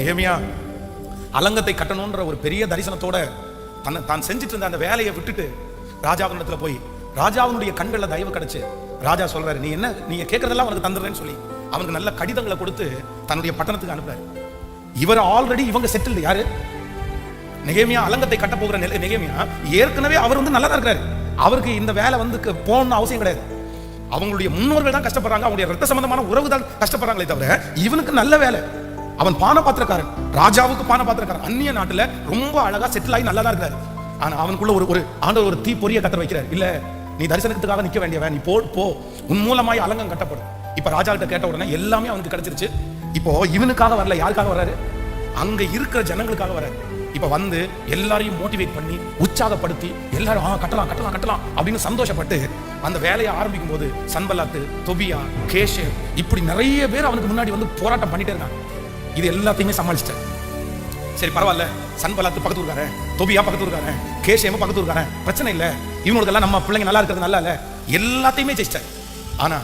நிகமையா அலங்கத்தை கட்டணுன்ற ஒரு பெரிய தரிசனத்தோட தன்னை தான் செஞ்சுட்டு இருந்த அந்த வேலையை விட்டுட்டு ராஜாவினிடத்துல போய் ராஜாவினுடைய கண்களில் தயவு கிடைச்சு ராஜா சொல்றாரு நீ என்ன நீங்க கேட்கறதெல்லாம் அவனுக்கு தந்துடுறேன்னு சொல்லி அவனுக்கு நல்ல கடிதங்களை கொடுத்து தன்னுடைய பட்டணத்துக்கு அனுப்புறாரு. இவர் ஆல்ரெடி இவங்க செட்டில்டு யாரு? நெகேமியா அலங்கத்தை கட்ட போகிற நிலை நெகேமியா ஏற்கனவே அவர் வந்து நல்லா தான் இருக்காரு அவருக்கு இந்த வேலை வந்து போகணும்னு அவசியம் கிடையாது. அவங்களுடைய முன்னோர்கள் தான் கஷ்டப்படுறாங்க அவங்களுடைய ரத்த சம்பந்தமான உறவு தான் கஷ்டப்படுறாங்களே தவிர இவனுக்கு நல்ல வேலை. அவன் பான பாத்திரக்காரன் ராஜாவுக்கு பான பாத்திரக்காரன் அந்நிய நாட்டுல ரொம்ப அழகா செட்டில் ஆகி நல்லா தான் இருக்காரு. ஆனா அவனுக்குள்ள ஒரு ஒரு ஆண்டவர் ஒரு தீ பொரிய கத்தர் வைக்கிறார். இல்ல நீ தரிசனத்துக்காக நிக்க வேண்டியவன். நீ போ போ. உன் மூலமாய் அலங்கம் கட்டப்படும். இப்ப ராஜா கிட்ட கேட்ட உடனே எல்லாமே அவனுக்கு கிடைச்சிருச்சு. இப்போ இவனுக்காக வரல யாருக்காக வராரு அங்க இருக்கிற ஜனங்களுக்காக வராரு இப்ப வந்து எல்லாரையும் மோட்டிவேட் பண்ணி உற்சாகப்படுத்தி எல்லாரும் ஆ கட்டலாம் கட்டலாம் கட்டலாம் அப்படின்னு சந்தோஷப்பட்டு அந்த வேலையை ஆரம்பிக்கும் போது சன்பலாத்து தொபியா கேஷே இப்படி நிறைய பேர் அவனுக்கு முன்னாடி வந்து போராட்டம் பண்ணிட்டே இருக்காங்க. இது எல்லாத்தையுமே சமாளிச்சிட்டேன். சரி பரவாயில்ல. சன்பலாத்து பக்கத்து இருக்காரு தொபியா பக்கத்து இருக்காரு கேஷேம பக்கத்து இருக்காரு பிரச்சனை இல்லை. இவனுக்கெல்லாம் நம்ம பிள்ளைங்க நல்லா இருக்கிறது நல்லா இல்ல. எல்லாத்தையுமே ஜெயிச்சிட்டேன். ஆனா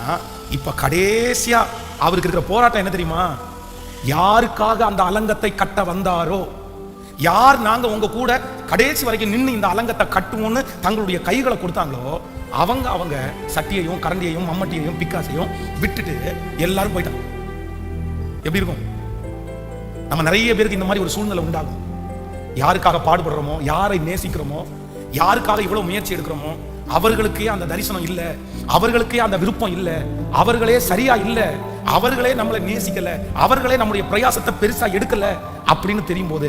இப்ப கடைசியா அவருக்கு இருக்கிற போராட்டம் என்ன தெரியுமா? யாருக்காக அந்த அலங்கத்தை கட்ட வந்தாரோ யார் நாங்க உங்க கூட கடைசி வரைக்கும் நின்று இந்த அலங்கத்தை கட்டுவோம்னு தங்களுடைய கைகளை கொடுத்தாங்களோ அவங்க அவங்க சட்டியையும் கரண்டியையும் மம்மட்டியையும் பிக்காசையும் விட்டுட்டு எல்லாரும் போயிட்டாங்க. எப்படி இருக்கும்? நம்ம நிறைய பேருக்கு இந்த மாதிரி ஒரு சூழ்நிலை உண்டாகும். யாருக்காக பாடுபடுறோமோ யாரை நேசிக்கிறோமோ யாருக்காக இவ்வளவு முயற்சி எடுக்கிறோமோ அவர்களுக்கே அந்த தரிசனம் இல்ல அவர்களுக்கே அந்த விருப்பம் இல்லை அவர்களே சரியா இல்ல அவர்களே நம்மளை நேசிக்கல அவர்களே நம்முடைய பிரயாசத்தை பெருசா எடுக்கல அப்படின்னு தெரியும் போது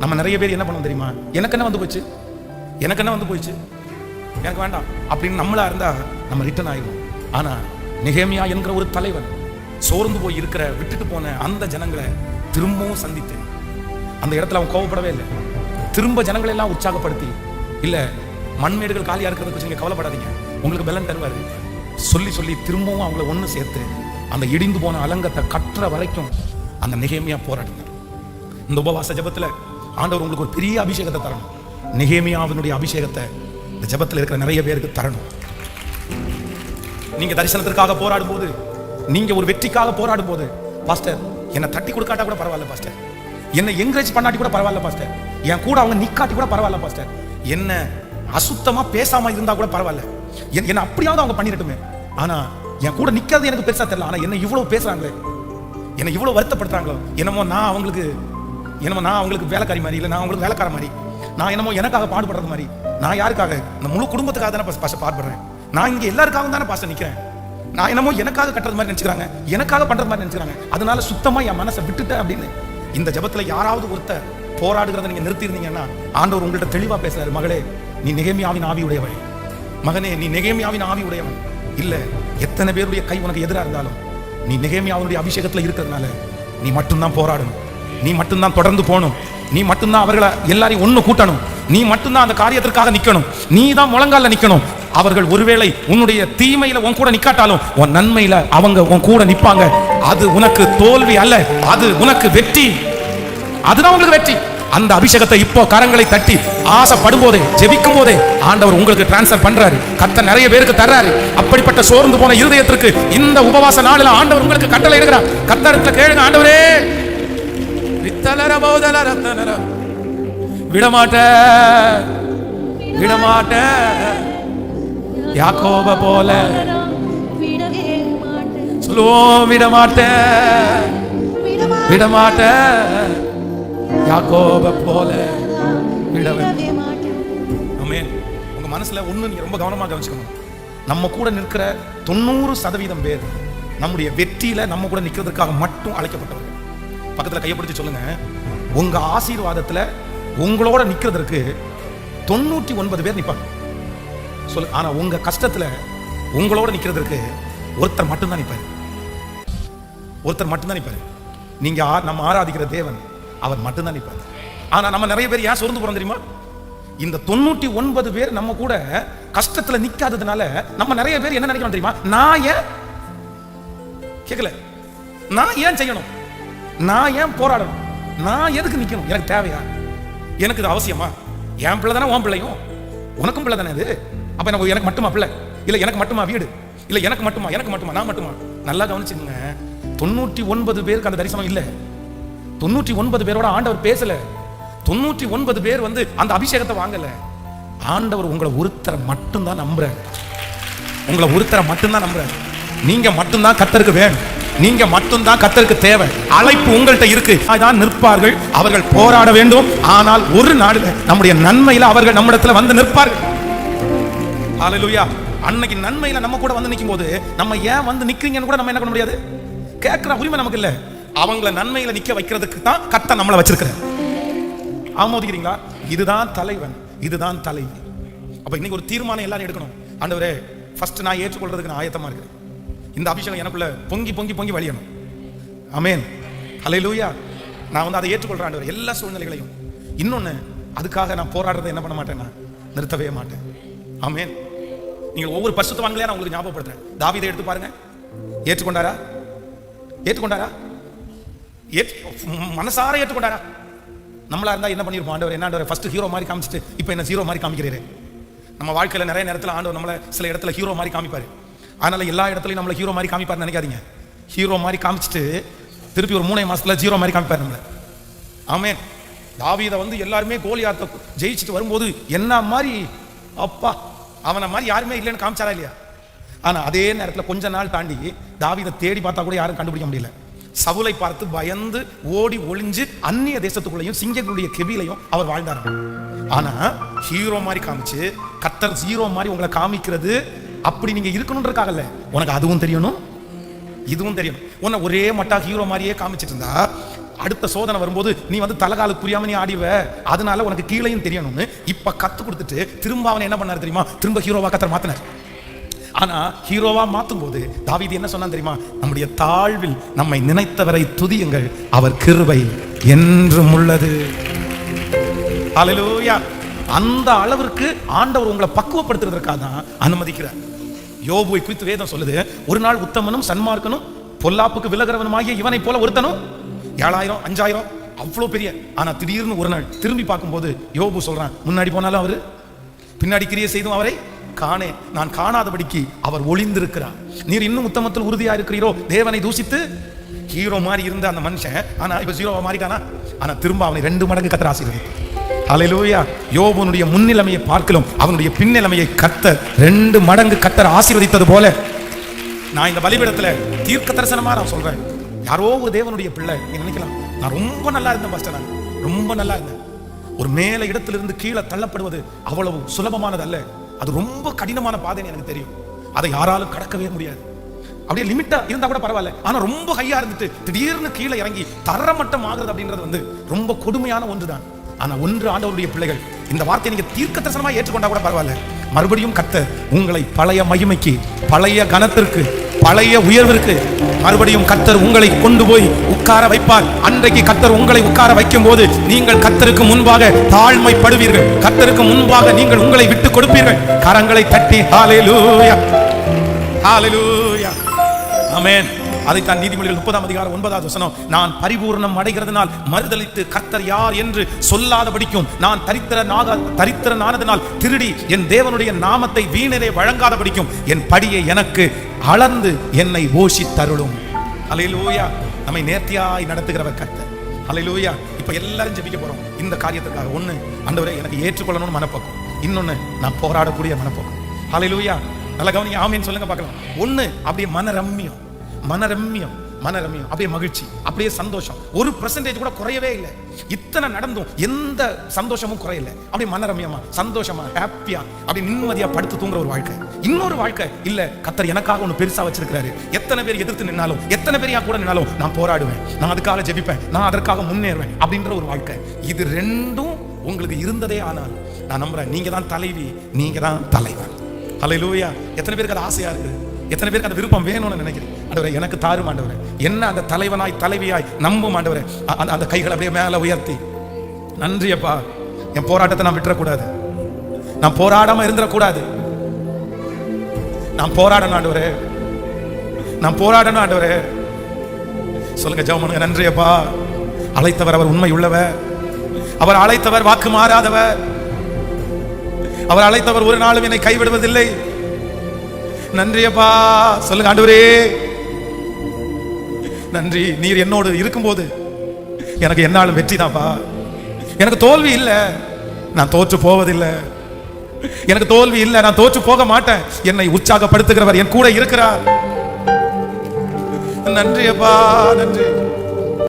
நம்ம நிறைய பேர் என்ன பண்ணுவோம் தெரியுமா? எனக்கு என்ன வந்து போச்சு? எனக்கு என்ன வந்து போச்சு? எனக்கு வேண்டாம் அப்படின்னு நம்மளா இருந்தா நம்ம ரிட்டர்ன் ஆயிடும் ஆனா நிகேமியா என்கிற ஒரு தலைவன் சோர்ந்து போய் இருக்கிற விட்டுட்டு போன அந்த ஜனங்களை திரும்பவும் சந்தித்து அந்த இடத்துல அவன் கோவப்படவே இல்லை. திரும்ப ஜனங்களை எல்லாம் உற்சாகப்படுத்தி இல்ல மண்மேடுகள் காலியா இருக்கிறத பற்றி நீங்க கவலைப்படாதீங்க. உங்களுக்கு பலன் தருவாரு. சொல்லி சொல்லி திரும்பவும் அவங்கள ஒண்ணு சேர்த்து அந்த இடிந்து போன அலங்கத்தை கட்டுற வரைக்கும் அந்த நெகேமியா போராடினார் இந்த உபவாச ஜெபத்துல ஆண்டவர் உங்களுக்கு ஒரு பெரிய அபிஷேகத்தை தரணும். நிகேமியாவினுடைய அபிஷேகத்தை இந்த ஜெபத்துல இருக்கிற நிறைய பேருக்கு தரணும். நீங்க தரிசனத்திற்காக போராடும் போது நீங்க ஒரு வெற்றிக்காக போராடும் போது பாஸ்டர் என்னை தட்டி கொடுக்காட்டா கூட பரவாயில்ல பாஸ்டர். என்னை என்கரேஜ் பண்ணாட்டி கூட பரவாயில்ல பாஸ்டர். என் கூட அவங்க நிக்காட்டி கூட பரவாயில்ல பாஸ்டர். என்ன அசுத்தமா பேசாம இருந்தா கூட பரவாயில்ல. என்- என்ன அப்படியாவது அவங்க பண்ணிடட்டுமே. ஆனா என் கூட நிக்கிறது எனக்கு பெருசா தெரியல. ஆனா என்ன இவ்வளவு பேசுறாங்களே. என்னை இவ்வளவு வருத்தப்படுத்துறாங்களோ. என்னமோ நான் அவங்களுக்கு என்னமோ நான் அவங்களுக்கு வேலைக்காரி மாதிரி இல்லை நான் அவங்களுக்கு வேலைக்கார மாதிரி. நான் என்னமோ எனக்காக பாடுபடுறது மாதிரி. நான் யாருக்காக? இந்த முழு குடும்பத்துக்காக தானே பாச பாடுபடுறேன். நான் இங்க எல்லாருக்காகவும் தானே பாச நிக்கிறேன். நான் என்னமோ எனக்காக கட்டுறது மாதிரி நினைச்சுக்கிறாங்க. எனக்காக பண்றது மாதிரி நினைச்சுக்கிறாங்க. அதனால சுத்தமா என் மனசை விட்டுட்டேன் அப்படின்னு இந்த ஜெபத்துல யாராவது ஒருத்தர் போராடுகிறத நீங்க நிறுத்தியிருந்தீங்கன்னா ஆண்டவர் உங்கள்ட்ட தெளிவா பேசுறாரு மகளே நீ நெகேமியாவின் ஆவி உடையவள் மகனே நீ நெகேமியாவின் ஆவி உடையவன் இல்ல எத்தனை பேருடைய கை உனக்கு எதிரா இருந்தாலும் நீ நெகேமியாவுடைய அபிஷேகத்துல இருக்கிறதுனால நீ மட்டும்தான் போராடணும். நீ மட்டும்தான் தொடர்ந்து போகணும். நீ மட்டும்தான் அவர்களை எல்லாரையும் ஒண்ணு கூட்டணும். நீ மட்டும்தான் அந்த காரியத்திற்காக நிக்கணும். நீ தான் முழங்கால நிக்கணும். அவர்கள் ஒருவேளை உன்னுடைய தீமையில உன் கூட நிக்காட்டாலும் உன் நன்மையில அவங்க உன் கூட நிப்பாங்க. அது உனக்கு தோல்வி அல்ல அது உனக்கு வெற்றி. அதுதான் உங்களுக்கு வெற்றி. அந்த அபிஷேகத்தை இப்போ கரங்களை தட்டி ஆசைப்படும் போதே ஜெபிக்கும் போதே ஆண்டவர் உங்களுக்கு டிரான்ஸ்ஃபர் பண்றாரு. கத்த நிறைய பேருக்கு தர்றாரு. அப்படிப்பட்ட சோர்ந்து போன இருதயத்திற்கு இந்த உபவாச நாளில் ஆண்டவர் உங்களுக்கு கட்டளை எடுக்கிறார் கத்தரத்துல கேளுங்க ஆண்டவரே. வித்தலர போதல ரத்தனர விடமாட்ட விடமாட்ட யாக்கோப போல. சொல்லுவோம் விடமாட்ட. விடமாட்ட. யாக்கோப போல. விடவே உங்க மனசுல ஒண்ணு நீங்க ரொம்ப கவனமா கவனிச்சுக்கணும். நம்ம கூட நிற்கிற தொண்ணூறு சதவீதம் பேர் நம்முடைய வெற்றியில நம்ம கூட நிற்கிறதுக்காக மட்டும் அழைக்கப்பட்டவர்கள் பக்கத்துல கையப்படுத்தி சொல்லுங்க. உங்க ஆசீர்வாதத்துல உங்களோட நிற்கிறதுக்கு தொண்ணூற்றி ஒன்பது பேர் நிற்பாங்க சொல்லு. ஆனா உங்க கஷ்டத்துல உங்களோட நிக்கிறதுக்கு ஒருத்தர் மட்டும்தான் நிற்பாரு ஒருத்தர் மட்டும்தான் நிற்பாரு நீங்க ஆ- நம்ம ஆராதிக்கிற தேவன் அவர் மட்டும்தான் நிற்பாரு ஆனா நம்ம நிறைய பேர் ஏன் சோர்ந்து போறோம் தெரியுமா? இந்த தொண்ணூற்றி ஒன்பது பேர் நம்ம கூட கஷ்டத்துல நிக்காததுனால நம்ம நிறைய பேர் என்ன நினைக்கிறோம் தெரியுமா? நான் ஏன்? கேட்கல நான் ஏன் செய்யணும்? நான் ஏன் போராடணும்? நான் எதுக்கு நிக்கணும்? எனக்கு தேவையா? எனக்கு இது அவசியமா? என் பிள்ளை தானே உன் பிள்ளையும்? உனக்கும் பிள்ளை தானே இது? அப்ப எனக்கு எனக்கு மட்டுமா பிள்ளை? இல்ல எனக்கு மட்டுமா வீடு? இல்ல எனக்கு மட்டுமா எனக்கு மட்டுமா நான் மட்டுமா? நல்லா கவனிச்சுங்க தொண்ணூற்றி ஒன்பது பேருக்கு அந்த தரிசனம் இல்ல. தொண்ணூற்றி ஒன்பது பேரோட ஆண்டவர் பேசல. தொண்ணூற்றி ஒன்பது பேர் வந்து அந்த அபிஷேகத்தை வாங்கல. ஆண்டவர் உங்களை ஒருத்தரை மட்டும்தான் நம்புறாரு. உங்களை ஒருத்தரை மட்டும்தான் நம்புறாரு. நீங்க மட்டும்தான் கத்தருக்கு வேணும். நீங்க மட்டும்தான் கத்தருக்கு தேவை. அழைப்பு உங்கள்கிட்ட இருக்கு. அதான் நிற்பார்கள். அவர்கள் போராட வேண்டும். ஆனால் ஒரு நாடுல நம்முடைய நன்மையில அவர்கள் நம்மிடத்துல வந்து நிற்பார்கள். ஹalleluya அன்னைக்கு நன்மையில நம்ம கூட வந்து நிற்கும் போது நம்ம ஏன் வந்து நிக்கிறீங்கன்னு கூட நம்ம என்ன பண்ண முடியாது? கேட்கிற உரிமை நமக்கு இல்ல. அவங்கள நன்மையில நிக்க வைக்கிறதுக்கு தான் கத்த நம்மளை வச்சிருக்கிற ஆமோதிக்கிறீங்களா? இதுதான் தலைவன் இதுதான் தலைவி. அப்ப இன்னைக்கு ஒரு தீர்மானம் எல்லாரும் எடுக்கணும். ஆண்டவரே ஃபர்ஸ்ட் நான் ஏற்றுக்கொள்றதுக்கு நான் ஆயத்தமா இருக்கிறேன். இந்த அபிஷேகம் எனக்குள்ள பொங்கி பொங்கி பொங்கி வழியணும். அமேன் ஹalleluya நான் வந்து அதை ஏற்றுக்கொள்றேன் ஆண்டவர். எல்லா சூழ்நிலைகளையும். இன்னொன்னு அதுக்காக நான் போராடுறதை என்ன பண்ண மாட்டேன் நான் நிறுத்தவே மாட்டேன். அமேன் நீங்கள் ஒவ்வொரு பரிசுத்தவான்களையும் நான் உங்களுக்கு ஞாபகப்படுத்துறேன். தாவிதை எடுத்து பாருங்க. ஏற்றுக்கொண்டாரா? ஏற்றுக்கொண்டாரா? ஏற்று மனசார ஏற்றுக்கொண்டாரா? நம்மளா இருந்தா என்ன பண்ணிருப்போம்? ஆண்டவர் என்ன ஆண்டவர் ஃபர்ஸ்ட் ஹீரோ மாதிரி காமிச்சிட்டு இப்போ என்ன ஹீரோ மாதிரி காமிக்கிறீரு? நம்ம வாழ்க்கையில நிறைய நேரத்தில் ஆண்டவர் நம்மள சில இடத்துல ஹீரோ மாதிரி காமிப்பாரு. அதனால எல்லா இடத்துலையும் நம்மள ஹீரோ மாதிரி காமிப்பாரு நினைக்காதீங்க. ஹீரோ மாதிரி காமிச்சிட்டு திருப்பி ஒரு மூணு மாசத்துல ஜீரோ மாதிரி காமிப்பாரு நம்மள. ஆமே தாவீதை வந்து எல்லாருமே கோலியாத்தை ஜெயிச்சுட்டு வரும்போது என்ன மாதிரி அப்பா அவனை மாதிரி யாருமே இல்லைன்னு காமிச்சாரா இல்லையா? ஆனால் அதே நேரத்தில் கொஞ்ச நாள் தாண்டி தாவிதை தேடி பார்த்தா கூட யாரும் கண்டுபிடிக்க முடியல. சவுலை பார்த்து பயந்து ஓடி ஒளிஞ்சு அந்நிய தேசத்துக்குள்ளேயும் சிங்கங்களுடைய கெவிலையும் அவர் வாழ்ந்தார். ஆனா ஹீரோ மாதிரி காமிச்சு கத்தர் ஹீரோ மாதிரி உங்களை காமிக்கிறது அப்படி நீங்க இருக்கணுன்றக்காகல்ல உனக்கு அதுவும் தெரியணும்? இதுவும் தெரியும் உன்னை ஒரே மட்டா ஹீரோ மாதிரியே காமிச்சிட்டு இருந்தா அடுத்த சோதனை வரும்போது நீ வந்து தலகால புரியாம நீ ஆடிவ. அதனால உனக்கு கீழையும் தெரியணும்னு இப்ப கத்து கொடுத்துட்டு திரும்ப அவனை என்ன பண்ணாரு தெரியுமா? திரும்ப ஹீரோவா கத்தர் மாத்தினார். ஆனா ஹீரோவா மாத்தும் போது தாவீது என்ன சொன்னான் தெரியுமா? நம்முடைய தாழ்வில் நம்மை நினைத்தவரை துதியுங்கள். அவர் கிருபை என்றும் உள்ளது. அந்த அளவிற்கு ஆண்டவர் உங்களை பக்குவப்படுத்துறதுக்காக தான் அனுமதிக்கிறார். யோபுவை குறித்து வேதம் சொல்லுது ஒரு நாள் உத்தமனும் சன்மார்க்கனும் பொல்லாப்புக்கு விலகிறவனுமாகிய இவனை போல ஒருத்தனும் ஏழாயிரம் அஞ்சாயிரம் அவ்வளோ பெரிய. ஆனால் திடீர்னு ஒரு நாள் திரும்பி பார்க்கும்போது யோபு சொல்கிறான் முன்னாடி போனாலும் அவரு பின்னாடி கிரியை செய்தும் அவரை காணே. நான் காணாதபடிக்கு அவர் ஒளிந்திருக்கிறார். நீர் இன்னும் உத்தமத்தில் உறுதியா இருக்கிறீரோ தேவனை தூசித்து ஹீரோ மாதிரி இருந்த அந்த மனுஷன் ஆனா இப்ப ஜீரோவா மாறிட்டானா? ஆனா திரும்ப அவனை ரெண்டு மடங்கு கத்திர ஆசீர்வதித்தார் அலையிலூயா யோபுனுடைய முன்னிலைமையை பார்க்கலும் அவனுடைய பின்னிலைமையை கத்த ரெண்டு மடங்கு கத்தர் ஆசீர்வதித்தது போல. நான் இந்த பலிபீடத்துல தீர்க்க தரிசனமா நான் சொல்றேன். யாரோ ஒரு தேவனுடைய பிள்ளை நீங்க நினைக்கலாம். நான் ரொம்ப நல்லா இருந்தேன் பாஸ்டர் நான். ரொம்ப நல்லா இருந்தேன். ஒரு மேல இடத்திலிருந்து கீழே தள்ளப்படுவது அவ்வளவு சுலபமானது அல்ல அது ரொம்ப கடினமான பாதைன்னு எனக்கு தெரியும். அதை யாராலும் கடக்கவே முடியாது. அப்படியே லிமிட்டா இருந்தா கூட பரவாயில்ல. ஆனா ரொம்ப ஹையா இருந்துட்டு திடீர்னு கீழே இறங்கி தரமட்டம் ஆகுறது அப்படின்றது வந்து ரொம்ப கொடுமையான ஒன்றுதான். ஆனா ஒன்று ஆண்டவருடைய பிள்ளைகள் இந்த வார்த்தையை நீங்க தீர்க்க தரிசனமா ஏற்றுக்கொண்டா கூட பரவாயில்ல. மறுபடியும் கத்த உங்களை பழைய மகிமைக்கு பழைய கனத்திற்கு பழைய உயர்விற்கு மறுபடியும் கத்தர் உங்களை கொண்டு போய் உட்கார வைப்பார். அன்றைக்கு கத்தர் உங்களை உட்கார வைக்கும் போது நீங்கள் கத்தருக்கு முன்பாக தாழ்மைப்படுவீர்கள். கத்தருக்கு முன்பாக நீங்கள் உங்களை விட்டு கொடுப்பீர்கள். கரங்களை தட்டி ஹாலேலூயா ஹாலேலூயா அமேன் அதைத்தான் நீதிமொழிகள் முப்பதாம் அதிகாரம் ஒன்பதாவது வசனம் நான் பரிபூர்ணம் அடைகிறதுனால் மறுதளித்து கர்த்தர் யார் என்று சொல்லாதபடிக்கும் நான் தரித்திரனாக தரித்திரனானதனால் திருடி என் தேவனுடைய நாமத்தை வீணரே வழங்காதபடிக்கும் என் படியை எனக்கு அளந்து என்னை ஓசி தருளும் அலையிலூயா நம்மை நேர்த்தியாய் நடத்துகிறவர் கர்த்தர். அலையிலூயா இப்போ எல்லாரும் ஜெபிக்க போகிறோம் இந்த காரியத்துக்காக ஒன்று அந்தவரை எனக்கு ஏற்றுக்கொள்ளணும்னு மனப்போக்கம். இன்னொன்னு நான் போராடக்கூடிய மனப்போக்கம். அலையிலூயா நல்ல கவனிங்க ஆமீன் சொல்லுங்க பார்க்கலாம். ஒன்று அப்படியே மன ரம்யம் மனரம்யம் மனரம்யம். அப்படியே மகிழ்ச்சி அப்படியே சந்தோஷம். ஒரு பர்சன்டேஜ் கூட குறையவே இல்லை. இத்தனை நடந்தும் எந்த சந்தோஷமும் குறையல. அப்படியே மனரம்யமா சந்தோஷமா ஹாப்பியா அப்படி நிம்மதியா படுத்து தூங்குற ஒரு வாழ்க்கை. இன்னொரு வாழ்க்கை இல்ல கத்தர் எனக்காக ஒண்ணு பெருசா வச்சிருக்காரு எத்தனை பேர் எதிர்த்து நின்னாலும் எத்தனை பேர் கூட நின்னாலும் நான் போராடுவேன். நான் அதுக்காக ஜெபிப்பேன். நான் அதற்காக முன்னேறுவேன். அப்படின்ற ஒரு வாழ்க்கை. இது ரெண்டும் உங்களுக்கு இருந்ததே ஆனால் நான் நம்புறேன் நீங்க தான் தலைவி நீங்க தான் தலைவர் லூயா எத்தனை பேருக்கு அது ஆசையா இருக்கு எத்தனை பேருக்கு அந்த விருப்பம் வேணும்னு நினைக்கிறேன் ஆண்டவரே எனக்கு தாரும் ஆண்டவரே. என்ன அந்த தலைவனாய் தலைவியாய் நம்பும் ஆண்டவரே. அந்த- அந்த கைகளை அப்படியே மேலே உயர்த்தி. நன்றி அப்பா. என் போராட்டத்தை நான் விட்டுறக்கூடாது. நான் போராடாம இருந்துடக்கூடாது நான் போராடணும் ஆண்டவரே. நான் போராடணும் ஆண்டவரே. சொல்லுங்க ஜெபம் நன்றி அப்பா. அழைத்தவர் அவர் உண்மை உள்ளவர். அவர் அழைத்தவர் வாக்கு மாறாதவர். அவர் அழைத்தவர் ஒரு நாளும் என்னை கைவிடுவதில்லை. நன்றியப்பா சொல்லுங்க ஆண்டவரே. நன்றி. நீர் என்னோடு இருக்கும்போது எனக்கு என்னாலும் வெற்றி தான்ப்பா எனக்கு தோல்வி இல்லை. நான் தோற்று போவதில்லை. எனக்கு தோல்வி இல்லை. நான் தோற்று போக மாட்டேன். என்னை உற்சாகப்படுத்துகிறவர் என் கூட இருக்கிறார். நன்றி அப்பா நன்றி.